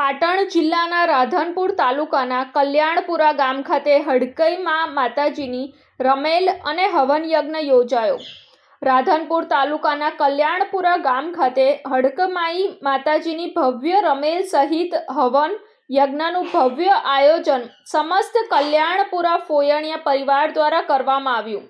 પાટણ જિલ્લાના રાધનપુર તાલુકાના કલ્યાણપુરા ગામ ખાતે હડકઈમાં માતાજીની રમેલ અને હવન યજ્ઞ યોજાયો. રાધનપુર તાલુકાના કલ્યાણપુરા ગામ ખાતે હડકમાઈ માતાજીની ભવ્ય રમેલ સહિત હવન યજ્ઞનું ભવ્ય આયોજન સમસ્ત કલ્યાણપુરા ફોયણિયા પરિવાર દ્વારા કરવામાં આવ્યું.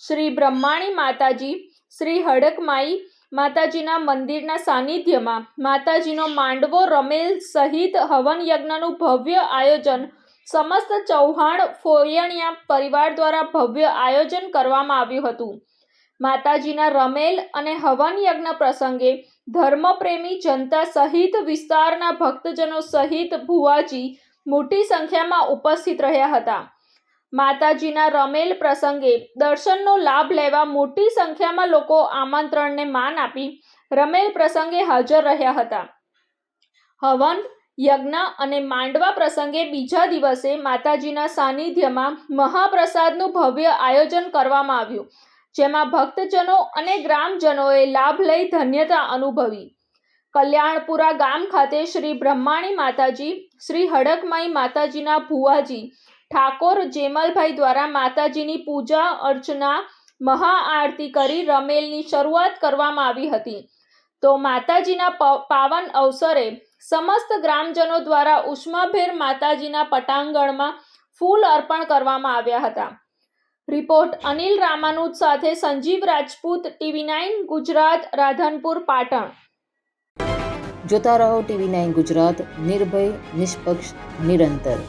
શ્રી બ્રહ્માણી માતાજી, શ્રી હડકમાઈ માતાજીના મંદિરના સાનિધ્યમાં માતાજીનો માંડવો રમેલ સહિત હવન યજ્ઞનું ભવ્ય આયોજન સમસ્ત ચૌહાણ ફોયણિયા પરિવાર દ્વારા ભવ્ય આયોજન કરવામાં આવ્યું હતું. માતાજીના રમેલ અને હવન યજ્ઞ પ્રસંગે ધર્મપ્રેમી જનતા સહિત વિસ્તારના ભક્તજનો સહિત ભુવાજી મોટી સંખ્યામાં ઉપસ્થિત રહ્યા હતા. માતાજીના રમેલ પ્રસંગે દર્શનનો લાભ લેવા મોટી સંખ્યામાં લોકો આમંત્રણને માન આપી રમેલ પ્રસંગે હાજર રહ્યા હતા. હવન, યજ્ઞ અને માંડવા પ્રસંગે બીજા દિવસે માતાજીના સાનિધ્યમાં મહાપ્રસાદનું ભવ્ય આયોજન કરવામાં આવ્યું, જેમાં ભક્તજનો અને ગ્રામજનોએ લાભ લઈ ધન્યતા અનુભવી. કલ્યાણપુરા ગામ ખાતે શ્રી બ્રહ્માણી માતાજી, શ્રી હડકમાઈ માતાજીના ભુવાજી ઠાકોર જેમલભાઈ દ્વારા માતાજીની પૂજા અર્ચના, મહાઆરતી કરી રમેલની શરૂઆત કરવામાં આવી હતી. તો માતાજીના પાવન અવસરે સમસ્ત ગ્રામજનો દ્વારા ઉષ્માભેર માતાજીના પટાંગણમાં ફૂલ અર્પણ કરવામાં આવ્યા હતા. રિપોર્ટ અનિલ રામાનુજ સાથે સંજીવ રાજપૂત, ટીવી નાઇન ગુજરાત, રાધનપુર, પાટણ. જોતા રહો ટીવી નાઇન ગુજરાત, નિર્ભય, નિષ્પક્ષ, નિરંતર.